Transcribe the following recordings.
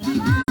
Yeah.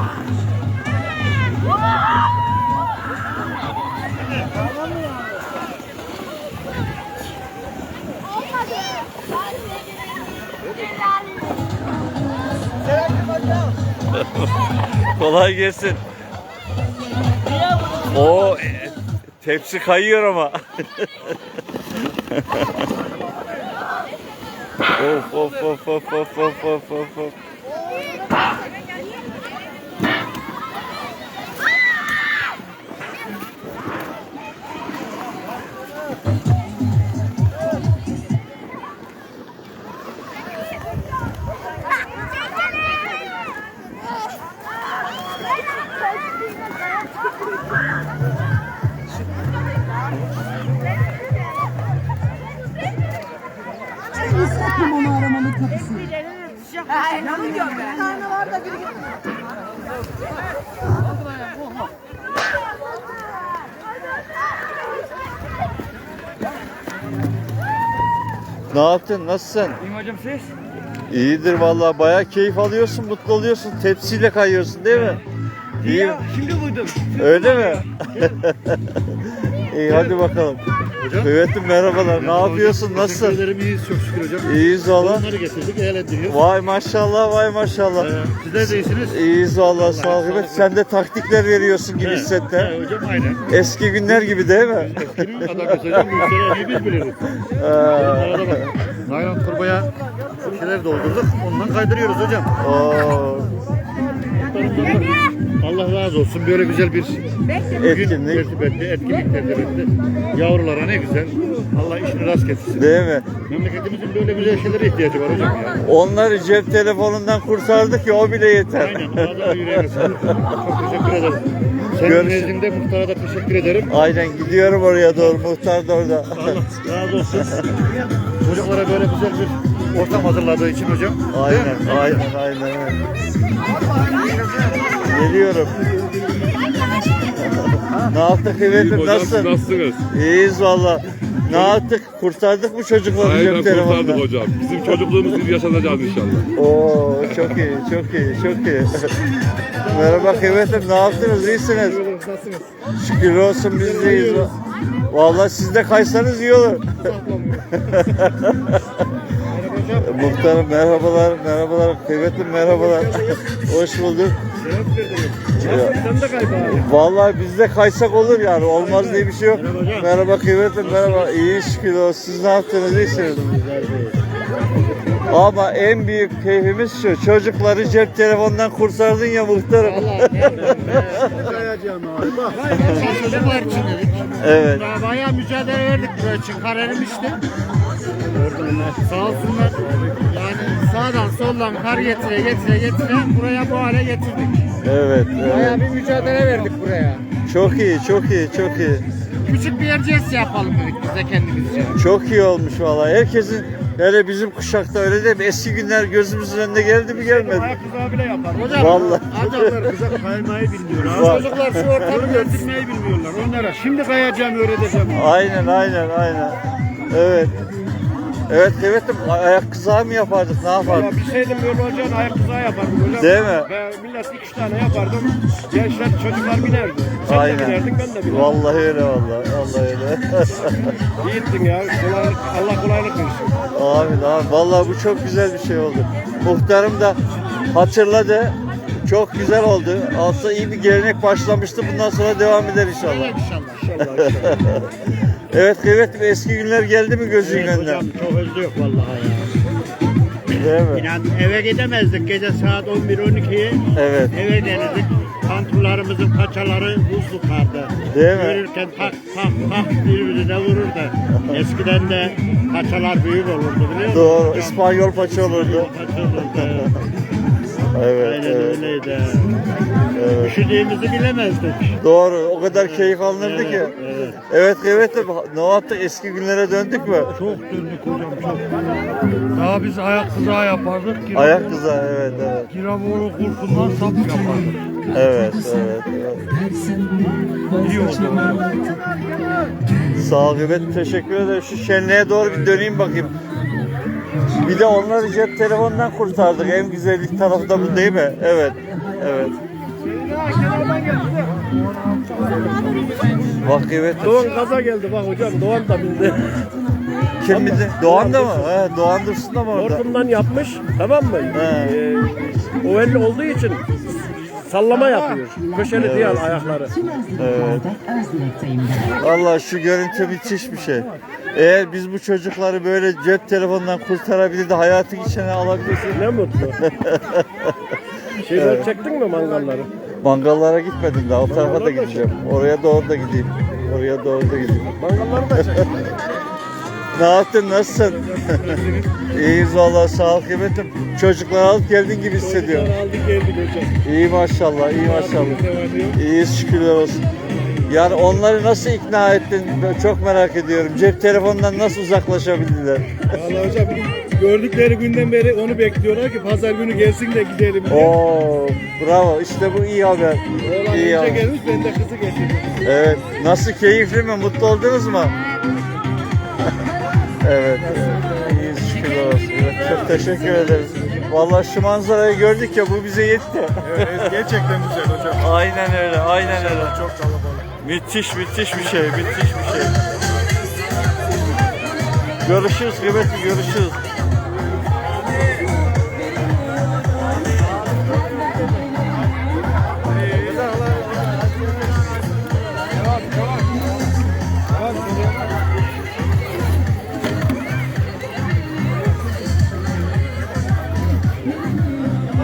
Kolay gelsin. O tepsi kayıyor ama. of of of of of of of of of. Islak limonu aromalı kapısı. Ha, ne yapıyor be? Bir tane var da biri gitmiyor. Yaptın? Nasılsın? İyiyim hocam siz? İyidir vallahi. Bayağı keyif alıyorsun, mutlu oluyorsun. Tepsiyle kayıyorsun değil mi? İyi. Ya şimdi buydum. Öyle mi? İyi hadi bakalım. Hocam. Kıymetli merhabalar. Ne yapıyorsun? Teşekkür Nasılsın? ederim iyiyiz çok şükür hocam. İyiyiz valla. Onları getirdik eğlendiriyoruz. Vay maşallah, vay maşallah. Ee, sizler de iyisiniz. İyiyiz valla sağ ol. Evet, sen de taktikler veriyorsun gibi Evet, hissettim. evet hocam aynen. Eski günler gibi değil mi? Eskinin adam hocam bu işleri en iyi biz biliriz. Ee, Arada bak. Naylon torbaya bir şeyler doldurduk. Ondan kaydırıyoruz hocam. oo, Allah razı olsun böyle güzel bir etkinlik tertip etti, etkinlik tertip etti. Yavrulara ne güzel. Allah işini rast getirsin. değil mi? Memleketimizin böyle güzel şeylere ihtiyacı var hocam ya. Onları cep telefonundan kurtardık ya o bile yeter. Aynen. Ağzına yüreğine sağlık. Çok teşekkür ederim. Senin Görüşürüz. nezdinde muhtara da teşekkür ederim. Aynen gidiyorum oraya doğru muhtar da orada. Allah razı olsun. Çocuklara böyle güzel bir ortam hazırladığı için hocam. aynen aynen aynen. aynen. Geliyorum. ne yaptık hocam, nasılsın? Nasılsınız? İyiyiz valla. Ne yaptık? Kurtardık mı çocukları Aynen cep kurtardık hocam. Bizim çocukluğumuz gibi yaşanacağız inşallah. Oo çok iyi çok iyi çok iyi. Merhaba kıymetlim ne yaptınız iyisiniz? Nasılsınız? Şükür olsun biz deyiz. Vallahi siz de kaysanız iyi olur. Muhtarım merhabalar, merhabalar, kıymetli merhabalar. Hoş bulduk. Sen de kayba abi. Vallahi biz de kaysak olur yani. Olmaz diye bir şey yok. Merhaba kıymetli, merhaba. İyi şükür olsun. Siz ne yaptınız? İyisiniz. Ama en büyük keyfimiz şu. Çocukları cep telefonundan kurtardın ya muhtarım. Kayacağım abi. Bak. Çocuklar için dedik. Evet. Daha bayağı mücadele verdik buraya için. Kararım işte. Sağ olsunlar. Yani sağdan soldan kar getire getire getire buraya bu hale getirdik. Evet, Bayağı evet. bir mücadele verdik buraya. Çok iyi, çok iyi, çok iyi. Küçük bir erciyes yapalım dedik biz de kendimizce. Çok iyi olmuş vallahi. Herkesin hele bizim kuşakta öyle değil mi? Eski günler gözümüzün önünde geldi mi gelmedi. Ayak kızağı bile yapar. Hocam Vallahi. adamlar Kıza kaymayı bilmiyor abi. Var. çocuklar şu ortamı görsün. Öğretmeyi bilmiyorlar onlara. Şimdi kayacağım öğreteceğim. Aynen, aynen, aynen. Evet. Evet, evet. Ayak kızağı mı yapardık? Ne Ya yapardık? bir şeydim böyle hocam ayak kızağı yapardım hocam. Değil mi? Ben millet iki üç tane yapardım. Gençler çocuklar binerdi. Sen Aynen. de binerdin ben de binerdim. Vallahi öyle vallahi. Vallahi öyle. İyittin ya. Kolaylık, Allah kolaylık versin. Amin amin. Vallahi bu çok güzel bir şey oldu. Muhtarım da hatırladı. Çok güzel oldu. Aslında iyi bir gelenek başlamıştı. Bundan sonra devam eder inşallah. İnşallah. İnşallah inşallah. Evet kıymetli eski günler geldi mi gözünün önüne? çok özlüyor vallahi ya. Değil mi? İnan eve gidemezdik gece saat 11-12'ye. Evet. Eve gelirdik. Pantollarımızın paçaları buzlu kardı. Değil mi? Yürürken tak tak tak birbirine vururdu. Eskiden de paçalar büyük olurdu biliyor musun? Doğru. Hocam, İspanyol paça olurdu. paça olurdu. Evet, Aynen evet, öyleydi. evet. Üşüdüğümüzü bilemezdik. Doğru. O kadar keyif alınırdı ki. Evet, evet. Evet. Ne yaptık? Eski günlere döndük mü? Çok döndük hocam çok. Daha biz ayak kızağı yapardık. Giravoğlu- Ayak kıza. Evet, evet. Giravoğlu kurşundan sap yapardık. Evet, evet. evet. İyi oldu. Sağ ol Gıbet. Teşekkür ederim. Şu şenliğe doğru bir döneyim bakayım. Bir de onları cep telefonundan kurtardık. En güzellik tarafı da bu değil mi? Evet. Evet. Bak evet. Doğan kaza geldi bak hocam. Doğan da bindi. Kim bildi? Doğan da mı? He, Doğan Dursun da mı orada? Hortumdan yapmış tamam mı? He. Ee, ovalli olduğu için sallama yapıyor. Köşeli değil ayakları. Evet. Allah şu görüntü müthiş bir şey. Eğer biz bu çocukları böyle cep telefonundan kurtarabilir de hayatın içine alabilirsek Ne mutlu. Şeyleri çektin mi mangalları? Mangallara gitmedim daha o tarafa da gideceğim. Oraya doğru da gideyim. Oraya doğru da gideyim. Mangalları da çek. Ne yaptın? Nasılsın? İyiyiz vallahi sağ ol kıymetim. Çocukları alıp geldin gibi hissediyorum. aldık geldik hocam. İyi maşallah, iyi maşallah. İyiyiz şükürler olsun. Yani onları nasıl ikna ettin? Ben çok merak ediyorum. Cep telefonundan nasıl uzaklaşabildiler? Vallahi hocam gördükleri günden beri onu bekliyorlar ki pazar günü gelsin de gidelim diye. Oo, bravo. İşte bu iyi haber. Oğlan İyi haber. gelmiş ben de kızı getirdim. Evet. Nasıl keyifli mi? Mutlu oldunuz mu? evet. İyiyiz şükürler olsun. Evet, çok teşekkür ederiz. Vallahi şu manzarayı gördük ya bu bize yetti. gerçekten güzel hocam. Aynen öyle, aynen öyle. Çok kalabalık. Müthiş, müthiş bir şey, müthiş bir şey. Görüşürüz kıymetli, görüşürüz.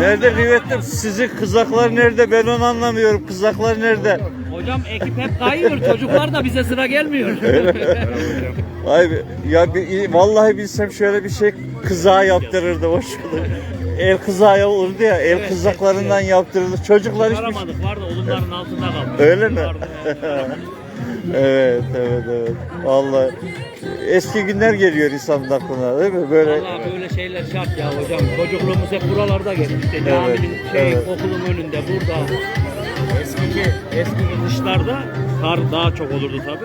Nerede kıymetlim? Sizin kızaklar nerede? Ben onu anlamıyorum. Kızaklar nerede? Hocam ekip hep kayıyor. Çocuklar da bize sıra gelmiyor. Ay be- ya bir, vallahi bilsem şöyle bir şey kızağı yaptırırdı hoş olur. El kızağı olurdu ya, el kızaklarından yaptırırdı. Çocuklar hiçbir Aramadık vardı odunların altında kalmış. Öyle mi? Evet. Evet, evet, evet. Vallahi eski günler geliyor insanın aklına değil mi? Böyle Vallahi böyle şeyler şart ya hocam. Çocukluğumuz hep buralarda geçmişti. Caminin şey, evet. okulun önünde burada. Eskiki, eski kışlarda kar daha çok olurdu tabi.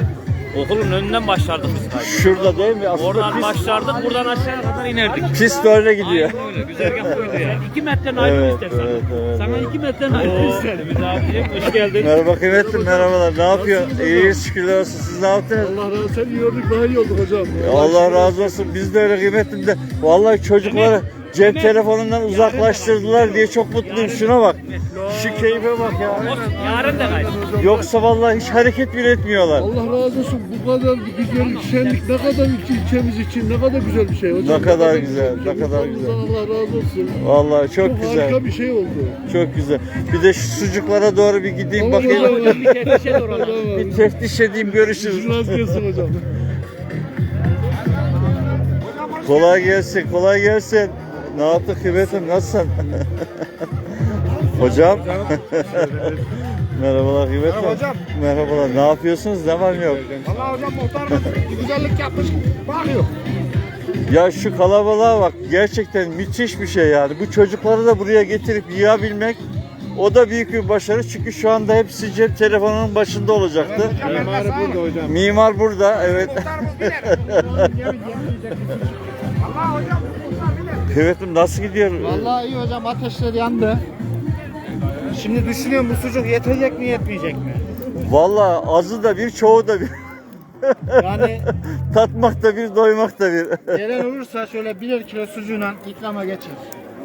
Okulun önünden başlardık biz kaydı. Şurada değil mi? Aslında Oradan pist, başlardık buradan aşağıya kadar inerdik. pist böyle gidiyor. Aynen öyle. Güzergah buydu yani. İki metreden ayrıl Evet, istersen. evet, evet, Sana iki metreden ayrıl isterim. Bir daha. Hoş geldin. Merhaba kıymetli merhabalar. Ne yapıyor? İyi şükürler olsun. Siz ne yaptınız? Allah razı olsun. Sen iyi olduk daha iyi olduk hocam. Allah razı olsun. Biz de öyle kıymetli de. Vallahi çocukları cep telefonundan uzaklaştırdılar diye çok mutluyum. Şuna bak. Şu keyfe bak ya. Yarın da kaydı. Yoksa vallahi hiç hareket bile etmiyorlar. Allah razı olsun. Bu kadar güzel şenlik ne kadar ilçemiz için ne kadar güzel bir şey hocam. Ne kadar güzel, ne kadar güzel. Allah razı olsun. Vallahi çok Çok güzel. harika bir şey oldu. Çok güzel. Bir de şu sucuklara doğru bir gideyim Tamam bakayım. hocam. Bir teftişe doğru. Bir teftiş edeyim görüşürüz. Gelsin hocam. Kolay gelsin, kolay gelsin. Ne yaptın kıymetim, nasılsın? hocam. Merhabalar kıymetim. Merhaba hocam. Merhabalar, ne yapıyorsunuz, ne var ne yok? Valla hocam muhtarımız güzellik yapmış. Bakıyor. Ya şu kalabalığa bak, gerçekten müthiş bir şey yani. Bu çocukları da buraya getirip yiyebilmek, o da büyük bir başarı. Çünkü şu anda hepsi cep telefonunun başında olacaktı. Mimarı burada hocam. Mimar burada, evet. Valla hocam. Kıymetim nasıl gidiyor? Vallahi iyi hocam ateşler yandı. Şimdi düşünüyorum bu sucuk yetecek mi yetmeyecek mi? Vallahi azı da bir, çoğu da bir. Yani Tatmak da bir, doymak da bir. gelen olursa şöyle birer kilo sucuğuna ikrama geçer.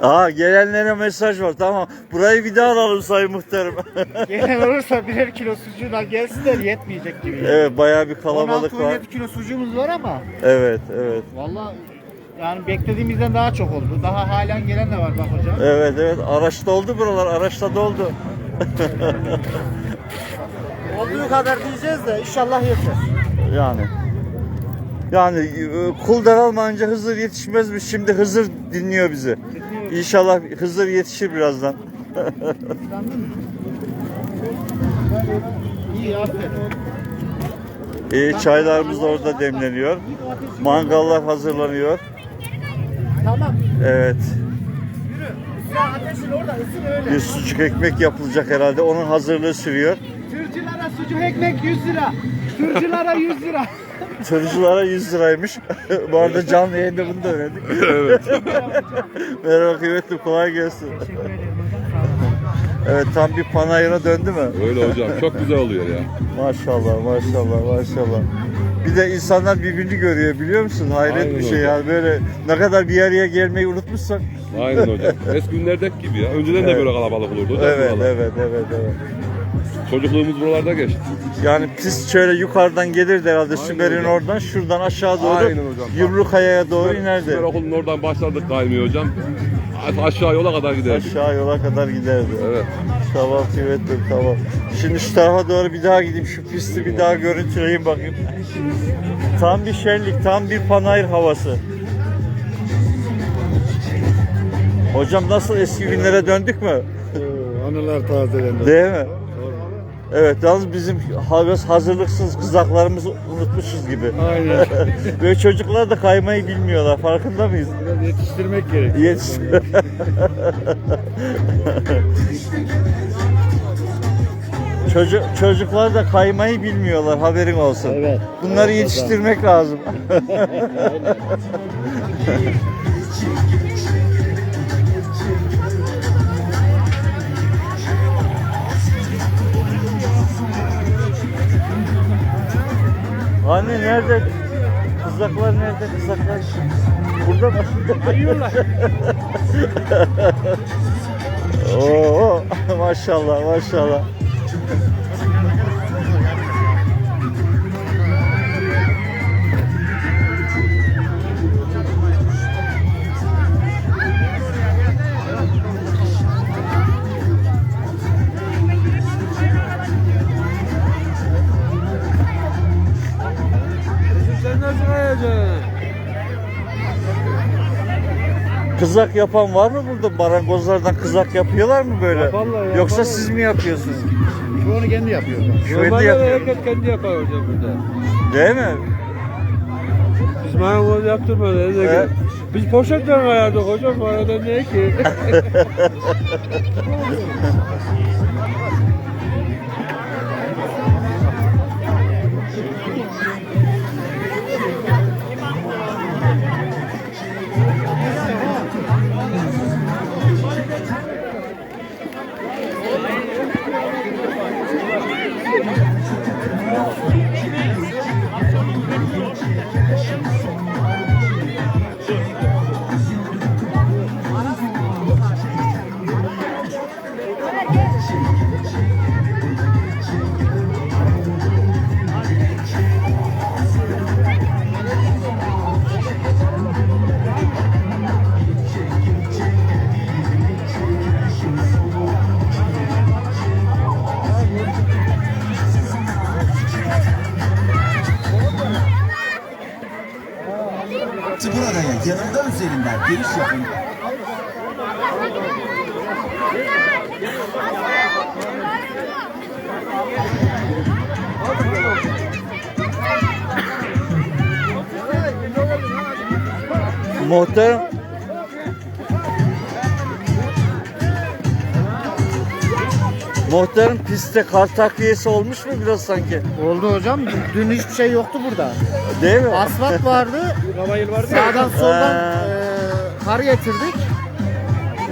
Aa gelenlere mesaj var tamam. Burayı bir daha alalım sayın muhtarım. Gelen olursa birer kilo sucuğuna gelsinler yetmeyecek gibi. evet bayağı bir kalabalık var. 16-17 kilo sucuğumuz var ama Evet evet. vallahi yani beklediğimizden daha çok oldu. Daha halen gelen de var bak hocam. Evet evet araçta oldu buralar araçta doldu. Olduğu kadar diyeceğiz de inşallah yeter. Yani. Yani e, kul daralmayınca Hızır yetişmezmiş. Şimdi Hızır dinliyor bizi. İnşallah Hızır yetişir birazdan. İyi aferin. Çaylarımız da orada demleniyor. Mangallar hazırlanıyor. Tamam. Evet. Ateşin orada ısın öyle. Bir sucuk ekmek yapılacak herhalde. Onun hazırlığı sürüyor. Tırcılara sucuk ekmek 100 lira. Tırcılara 100 lira. Tırcılara 100 liraymış. Bu arada canlı yayında bunu da öğrendik. evet. Merhaba kıymetli kolay gelsin. Evet tam bir panayıra döndü mü? Öyle hocam çok güzel oluyor ya. Maşallah maşallah maşallah. Bir de insanlar birbirini görüyor biliyor musun? Hayret Aynen bir şey öyle. yani böyle ne kadar bir araya gelmeyi unutmuşsak. Aynen hocam. Eski günlerdeki gibi ya. Önceden de Evet. böyle kalabalık olurdu hocam. Evet buralar. evet evet evet. Çocukluğumuz buralarda geçti. Yani pist şöyle yukarıdan gelirdi herhalde Sümer'in hocam. oradan şuradan aşağı doğru Aynen hocam. Yumrukaya'ya doğru inerdi. Süper okulun oradan başladık kaymıyor hocam. Aşağı yola kadar giderdik. Aşağı yola kadar giderdi. Evet. Tamam kıymetlim tamam. Şimdi şu tarafa doğru bir daha gideyim. Şu pisti bir daha görüntüleyeyim bakayım. Tam bir şenlik, tam bir panayır havası. Hocam nasıl eski günlere döndük mü? Anılar tazelendi. Değil mi? Evet yalnız bizim havas hazırlıksız kızaklarımızı unutmuşuz gibi. Aynen. Ve çocuklar da kaymayı bilmiyorlar. Farkında mıyız? Biraz yetiştirmek gerekiyor. Yetiş. Çocuk, çocuklar da kaymayı bilmiyorlar haberin olsun. Evet. Bunları yetiştirmek lazım. Anne nerede? Kızaklar nerede? Kızaklar. Burada mı? Ayıyorlar. Oo, maşallah maşallah. Kızak yapan var mı burada? Marangozlardan kızak yapıyorlar mı böyle? Yaparlar, yaparlar. Yoksa siz mi yapıyorsunuz? Şu onu kendi yapıyor. Şu anda yapıyor. herkes kendi yapar hocam burada. Değil mi? Biz marangoz yaptırmadık. Evet. Biz poşetle ayardık hocam. Arada ne ki? Muhterem. Muhterem pistte kar takviyesi olmuş mu biraz sanki? Oldu hocam. Dün hiçbir şey yoktu burada. Değil mi? Asfalt vardı. Vardı Sağdan soldan Ee. e, kar getirdik.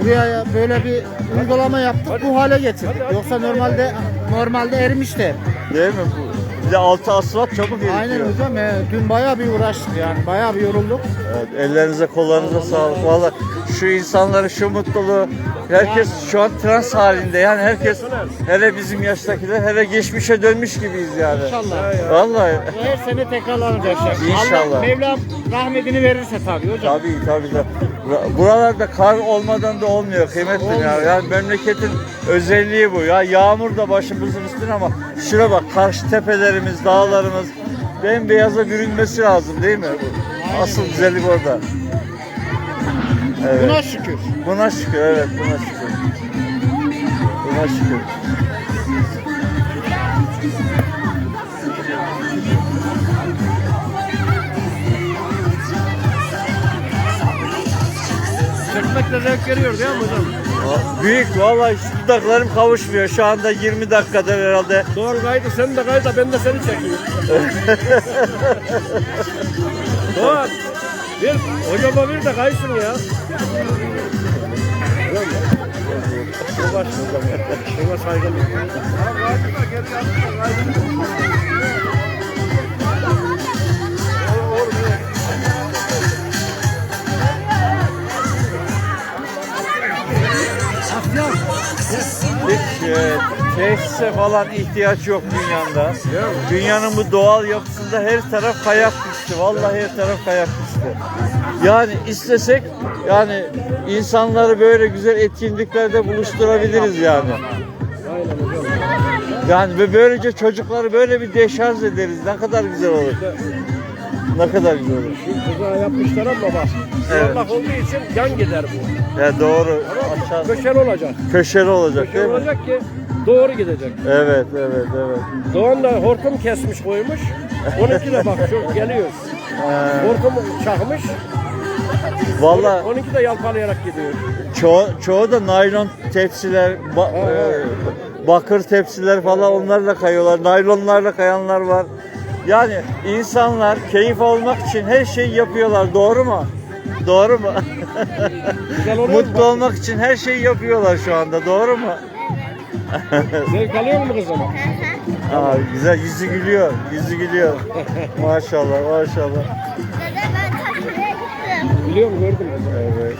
Buraya böyle bir uygulama yaptık. Bu hale getirdik. Yoksa normalde normalde erimişti. Değil mi? Bu- Bir de altı asfalt çabuk eritiyor. Aynen hocam. e, dün bayağı bir uğraştık yani. Bayağı bir yorulduk. Evet, ellerinize kollarınıza sağlık. Valla şu insanları şu mutluluğu herkes şu an trans halinde yani herkes hele bizim yaştakiler hele geçmişe dönmüş gibiyiz yani. İnşallah. Vallahi Her sene tekrarlanacak şey. İnşallah. Allah Mevlam rahmetini verirse tabii hocam. tabii tabii de. Buralarda kar olmadan da olmuyor kıymetli ya. Yani memleketin özelliği bu. Ya yağmur da başımızın üstüne ama şuna bak karşı tepelerimiz, dağlarımız bembeyaza bürünmesi lazım değil mi? Asıl güzellik orada. Evet. Buna şükür. Buna şükür evet buna şükür. Buna şükür. Çekmekle zevk veriyor değil mi hocam? Büyük vallahi hiç dudaklarım kavuşmuyor. Şu anda 20 dakikadır herhalde. Doğru kaydı sen de kayda ben de seni çekiyorum. Doğan. Bir hocama bir de kaysın ya. Yavaş hocam. Saygılı. Hiç e, tesise falan ihtiyaç yok dünyada. Dünyanın bu doğal yapısında her taraf kayak pisti. Vallahi her taraf kayak pisti. Yani istesek yani insanları böyle güzel etkinliklerde buluşturabiliriz yani. Yani ve böylece çocukları böyle bir deşarj ederiz. Ne kadar güzel olur. Ne kadar güzel olur. Kaza yapmışlar ama bak. Evet. Allah olduğu için yan gider bu. Ya doğru. Aşağı Köşeli olacak. köşeli olacak değil Köşeli mi? olacak ki doğru gidecek. Evet, evet, evet. Doğan da hortum kesmiş koymuş. Onunki de bak şu geliyor. Hortum çakmış. Vallahi Onunki de yalpalayarak gidiyor. çoğu, çoğu da naylon tepsiler, ba- e, bakır tepsiler falan onlarla kayıyorlar. Naylonlarla kayanlar var. Yani insanlar keyif almak için her şeyi yapıyorlar. Doğru mu? Doğru mu? Mutlu olmak için her şeyi yapıyorlar şu anda. Doğru mu? Zevk alıyor mu kızım? Aa, güzel yüzü gülüyor. Yüzü gülüyor. maşallah, maşallah. Dede ben tatlıya gittim. Biliyorum gördüm. Evet.